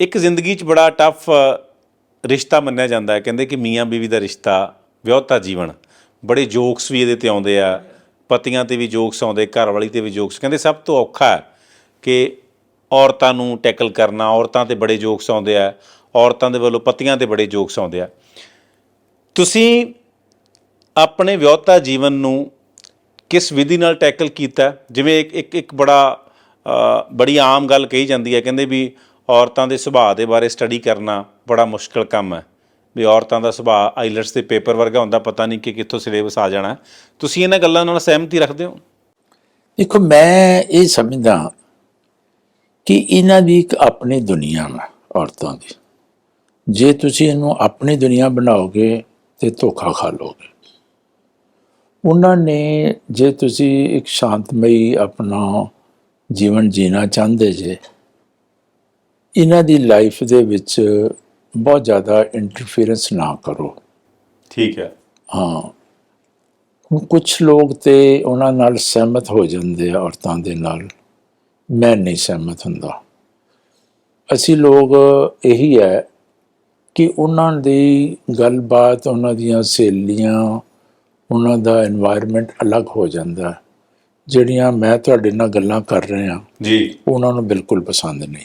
ਇੱਕ ਜ਼ਿੰਦਗੀ 'ਚ ਬੜਾ ਟਫ ਰਿਸ਼ਤਾ ਮੰਨਿਆ ਜਾਂਦਾ ਹੈ। ਕਹਿੰਦੇ ਕਿ ਮੀਆਂ ਬੀਵੀ ਦਾ ਰਿਸ਼ਤਾ ਵਿਆਹਤਾ ਜੀਵਨ। ਬੜੇ ਜੋਕਸ ਵੀ ਇਹਦੇ ਤੇ ਆਉਂਦੇ ਆ। ਪਤੀਆਂ ਤੇ ਵੀ ਜੋਕਸ ਆਉਂਦੇ, ਘਰ ਵਾਲੀ ਤੇ ਵੀ ਜੋਕਸ। ਕਹਿੰਦੇ ਸਭ ਤੋਂ ਔਖਾ ਹੈ ਕਿ ਔਰਤਾਂ ਨੂੰ ਟੈਕਲ ਕਰਨਾ। ਔਰਤਾਂ ਤੇ ਬੜੇ ਜੋਕਸ ਆਉਂਦੇ ਆ। ਔਰਤਾਂ ਦੇ ਵੱਲੋਂ ਪਤੀਆਂ ਤੇ ਬੜੇ ਜੋਕਸ ਆਉਂਦੇ ਆ। ਤੁਸੀਂ ਆਪਣੇ ਵਿਆਹਤਾ ਜੀਵਨ ਨੂੰ ਕਿਸ ਵਿਧੀ ਨਾਲ ਟੈਕਲ ਕੀਤਾ? ਜਿਵੇਂ ਇੱਕ ਇੱਕ ਬੜਾ ਬੜੀ ਆਮ ਗੱਲ ਕਹੀ ਜਾਂਦੀ ਹੈ। ਕਹਿੰਦੇ ਵੀ ਔਰਤਾਂ ਦੇ ਸੁਭਾਅ ਦੇ ਬਾਰੇ ਸਟੱਡੀ ਕਰਨਾ ਬੜਾ ਮੁਸ਼ਕਲ ਕੰਮ ਹੈ। ਵੀ ਔਰਤਾਂ ਦਾ ਸੁਭਾਅ ਆਈਲਟਸ ਦੇ ਪੇਪਰ ਵਰਗਾ ਹੁੰਦਾ, ਪਤਾ ਨਹੀਂ ਕਿ ਕਿੱਥੋਂ ਸਿਲੇਬਸ ਆ ਜਾਣਾ। ਤੁਸੀਂ ਇਹਨਾਂ ਗੱਲਾਂ ਨਾਲ ਸਹਿਮਤੀ ਰੱਖਦੇ ਹੋ? ਦੇਖੋ, ਮੈਂ ਇਹ ਸਮਝਦਾ ਕਿ ਇਹਨਾਂ ਦੀ ਇੱਕ ਆਪਣੀ ਦੁਨੀਆ ਹੈ ਔਰਤਾਂ ਦੀ। ਜੇ ਤੁਸੀਂ ਇਹਨੂੰ ਆਪਣੀ ਦੁਨੀਆ ਬਣਾਓਗੇ ਤੇ ਧੋਖਾ ਖਾ ਲੋਗੇ ਉਹਨਾਂ ਨੇ, ਜੇ ਤੁਸੀਂ ਇੱਕ ਸ਼ਾਂਤਮਈ ਆਪਣਾ ਜੀਵਨ ਜੀਣਾ ਚਾਹੁੰਦੇ ਜੇ ਇਹਨਾਂ ਦੀ ਲਾਈਫ ਦੇ ਵਿੱਚ ਬਹੁਤ ਜ਼ਿਆਦਾ ਇੰਟਰਫੀਰੈਂਸ ਨਾ ਕਰੋ। ਠੀਕ ਹੈ। ਹਾਂ। ਹੁਣ ਕੁਝ ਲੋਕ ਤੇ ਉਹਨਾਂ ਨਾਲ ਸਹਿਮਤ ਹੋ ਜਾਂਦੇ ਆ ਔਰਤਾਂ ਦੇ ਨਾਲ। ਮੈਂ ਨਹੀਂ ਸਹਿਮਤ ਹੁੰਦਾ। ਅਸੀਂ ਲੋਕ ਇਹੀ ਹੈ ਕਿ ਉਹਨਾਂ ਦੀ ਗੱਲਬਾਤ ਉਹਨਾਂ ਦੀਆਂ ਸਹੇਲੀਆਂ ਉਹਨਾਂ ਦਾ এনवायरमेंट ਅਲੱਗ ਹੋ ਜਾਂਦਾ ਜਿਹੜੀਆਂ ਮੈਂ ਤੁਹਾਡੇ ਨਾਲ ਗੱਲਾਂ ਕਰ ਰਿਹਾ ਜੀ। ਉਹਨਾਂ ਨੂੰ ਬਿਲਕੁਲ ਪਸੰਦ ਨਹੀਂ।